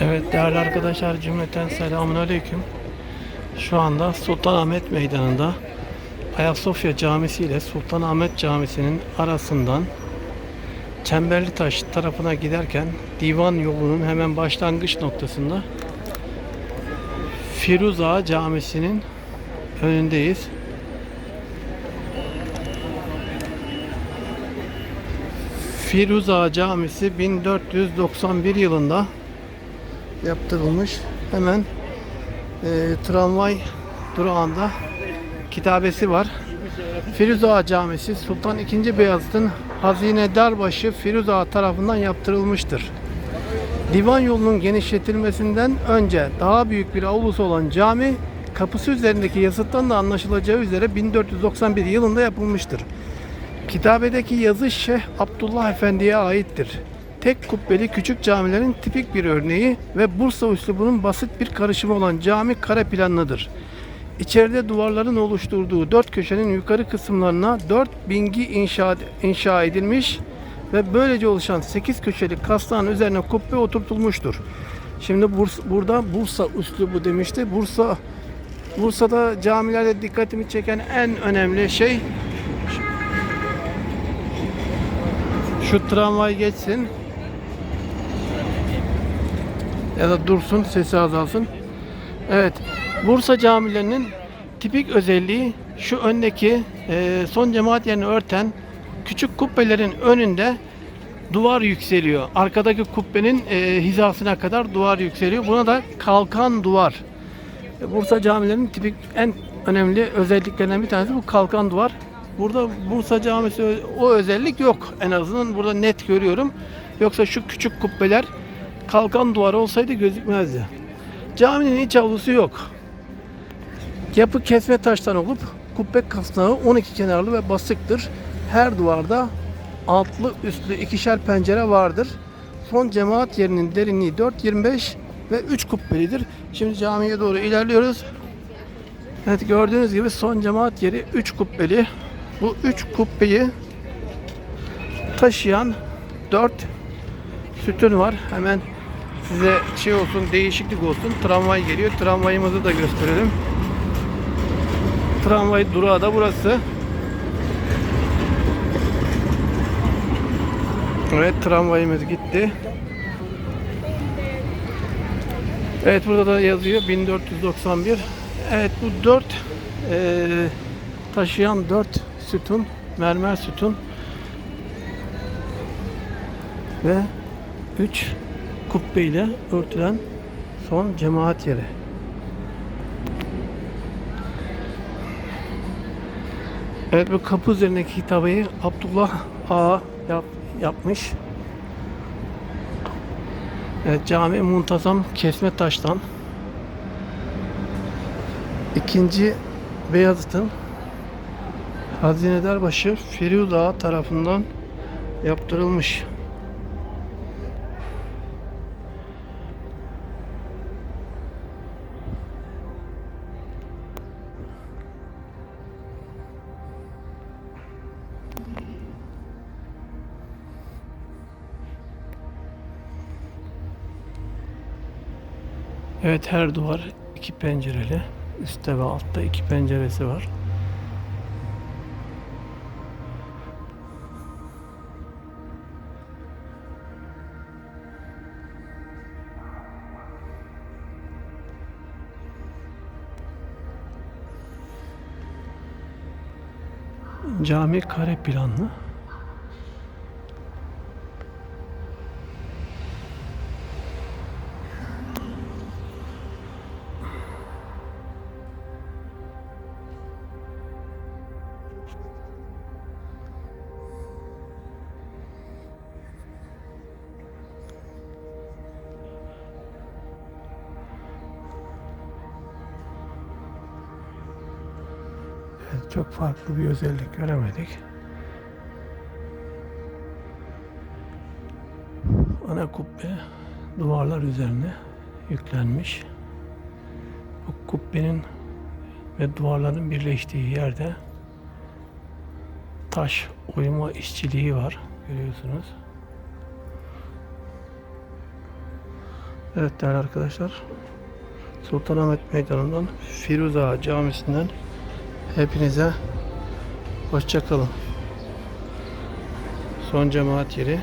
Evet değerli arkadaşlar cümleten selamun aleyküm. Şu anda Sultanahmet Meydanı'nda Ayasofya Camisi ile Sultanahmet Camisi'nin arasından Çemberli Taş tarafına giderken divan yolunun hemen başlangıç noktasında Firuza Camisi'nin önündeyiz. Firuza Camisi 1491 yılında yaptırılmış. Hemen e, tramvay durağında kitabesi var. Firuza Camisi Sultan II. Beyazıt'ın Hazinedarbaşı Firuza tarafından yaptırılmıştır. Divan yolunun genişletilmesinden önce daha büyük bir avlusu olan cami kapısı üzerindeki yazıttan da anlaşılacağı üzere 1491 yılında yapılmıştır. Kitabedeki yazı Şeyh Abdullah Efendi'ye aittir. Tek kubbeli küçük camilerin tipik bir örneği ve Bursa üslubunun basit bir karışımı olan cami kare planlıdır. İçeride duvarların oluşturduğu dört köşenin yukarı kısımlarına dört bingi inşa, inşa edilmiş ve böylece oluşan sekiz köşeli kaslağın üzerine kubbe oturtulmuştur. Şimdi Bursa, burada Bursa üslubu demişti. Bursa Bursa'da camilerde dikkatimi çeken en önemli şey şu tramvay geçsin ya da dursun sesi azalsın. Evet Bursa camilerinin tipik özelliği şu öndeki e, son cemaat yerini örten küçük kubbelerin önünde duvar yükseliyor. Arkadaki kubbenin e, hizasına kadar duvar yükseliyor. Buna da kalkan duvar. E, Bursa camilerinin tipik en önemli özelliklerinden bir tanesi bu kalkan duvar. Burada Bursa camisi o özellik yok. En azından burada net görüyorum. Yoksa şu küçük kubbeler kalkan duvar olsaydı gözükmezdi. Caminin iç avlusu yok. Yapı kesme taştan olup kubbe kasnağı 12 kenarlı ve basıktır. Her duvarda altlı üstlü ikişer pencere vardır. Son cemaat yerinin derinliği 4.25 ve 3 kubbelidir. Şimdi camiye doğru ilerliyoruz. Evet gördüğünüz gibi son cemaat yeri 3 kubbeli. Bu 3 kubbeyi taşıyan 4 sütun var. Hemen size şey olsun değişiklik olsun. Tramvay geliyor. Tramvayımızı da gösterelim. Tramvay durağı da burası. Evet tramvayımız gitti. Evet burada da yazıyor 1491. Evet bu 4 taşıyan 4 sütun, mermer sütun ve 3 kubbe ile örtülen son cemaat yeri. Evet bu kapı üzerindeki kitabeyi Abdullah Ağa yap, yapmış. Evet cami muntazam kesme taştan. İkinci Beyazıt'ın Hazinedarbaşı Firuz Ağa tarafından yaptırılmış. Evet her duvar iki pencereli. Üstte ve altta iki penceresi var. Cami kare planlı. Çok farklı bir özellik göremedik. Ana kubbe duvarlar üzerine yüklenmiş. Bu kubbenin ve duvarların birleştiği yerde taş oyma işçiliği var. Görüyorsunuz. Evet değerli arkadaşlar. Sultanahmet Meydanı'ndan Firuze Ağa Camisi'nden hepinize hoşçakalın. Son cemaat yeri